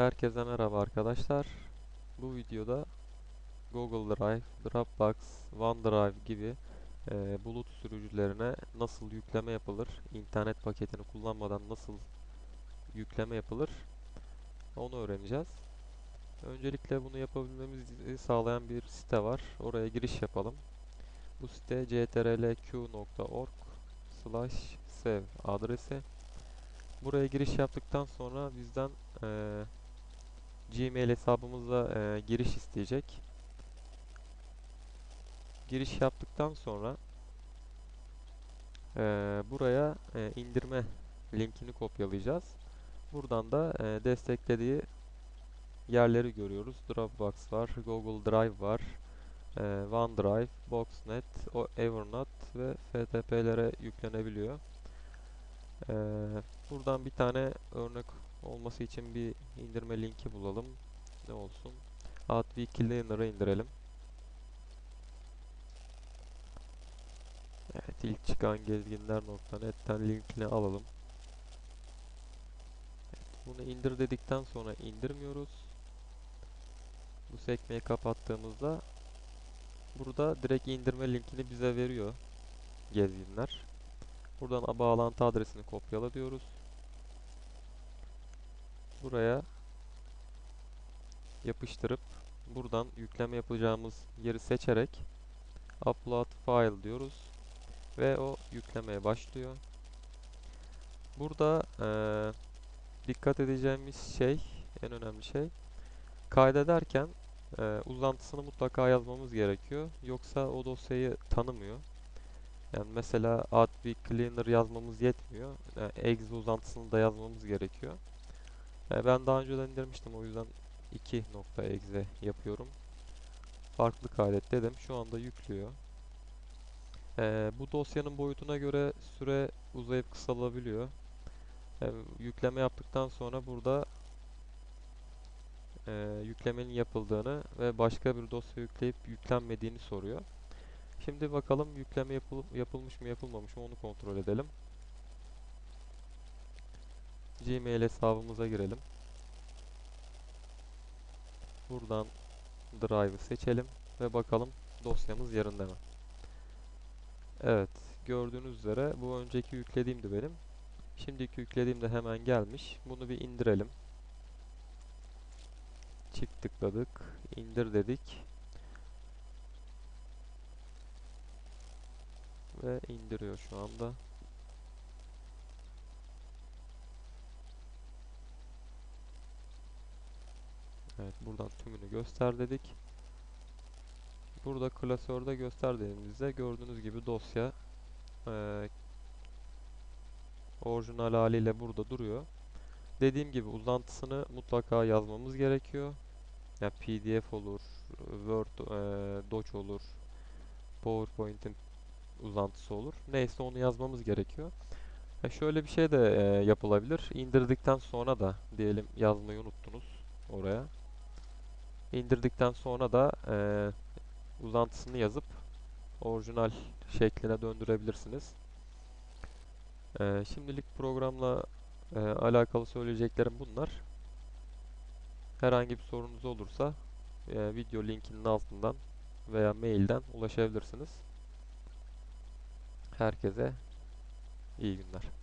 Herkese merhaba arkadaşlar. Bu videoda Google Drive, Dropbox, OneDrive gibi e, bulut sürücülerine nasıl yükleme yapılır, internet paketini kullanmadan nasıl yükleme yapılır onu öğreneceğiz. Öncelikle bunu yapabilmemizi sağlayan bir site var. Oraya giriş yapalım. Bu site ctrlq.org slash sev adresi. Buraya giriş yaptıktan sonra bizden e, Gmail hesabımıza e, giriş isteyecek. Giriş yaptıktan sonra e, buraya e, indirme linkini kopyalayacağız. Buradan da e, desteklediği yerleri görüyoruz. Dropbox var, Google Drive var, e, OneDrive, Boxnet, o Evernote ve FTP'lere yüklenebiliyor. E, buradan bir tane örnek olması için bir indirme linki bulalım. Ne olsun? Cleaner'ı indirelim. Evet ilk çıkan gezginler.net'ten linkini alalım. Evet, bunu indir dedikten sonra indirmiyoruz. Bu sekmeyi kapattığımızda burada direkt indirme linkini bize veriyor gezginler. Buradan bağlantı adresini kopyala diyoruz. Buraya yapıştırıp buradan yükleme yapacağımız yeri seçerek upload file diyoruz ve o yüklemeye başlıyor. Burada ee, dikkat edeceğimiz şey, en önemli şey kaydederken e, uzantısını mutlaka yazmamız gerekiyor. Yoksa o dosyayı tanımıyor. Yani mesela adv cleaner yazmamız yetmiyor. Yani exe uzantısını da yazmamız gerekiyor. Yani ben daha önceden indirmiştim o yüzden 2.exe yapıyorum. Farklı kaydet dedim. Şu anda yüklüyor. Ee, bu dosyanın boyutuna göre süre uzayıp kısalabiliyor. Yani yükleme yaptıktan sonra burada e, yüklemenin yapıldığını ve başka bir dosya yükleyip yüklenmediğini soruyor. Şimdi bakalım yükleme yapıl yapılmış mı yapılmamış mı onu kontrol edelim. Gmail hesabımıza girelim. Buradan Drive'ı seçelim ve bakalım dosyamız yerinde mi? Evet, gördüğünüz üzere bu önceki yüklediğimdi benim. Şimdiki yüklediğimde hemen gelmiş. Bunu bir indirelim. Çift tıkladık, indir dedik. Ve indiriyor şu anda. Evet buradan tümünü göster dedik. Burada klasörde göster dediğimizde gördüğünüz gibi dosya e, orijinal haliyle burada duruyor. Dediğim gibi uzantısını mutlaka yazmamız gerekiyor. Yani PDF olur, Word, e, Doc olur, PowerPoint'in uzantısı olur. Neyse onu yazmamız gerekiyor. E şöyle bir şey de e, yapılabilir. İndirdikten sonra da diyelim yazmayı unuttunuz oraya. İndirdikten sonra da e, uzantısını yazıp orijinal şekline döndürebilirsiniz. E, şimdilik programla e, alakalı söyleyeceklerim bunlar. Herhangi bir sorunuz olursa e, video linkinin altından veya mailden ulaşabilirsiniz. Herkese iyi günler.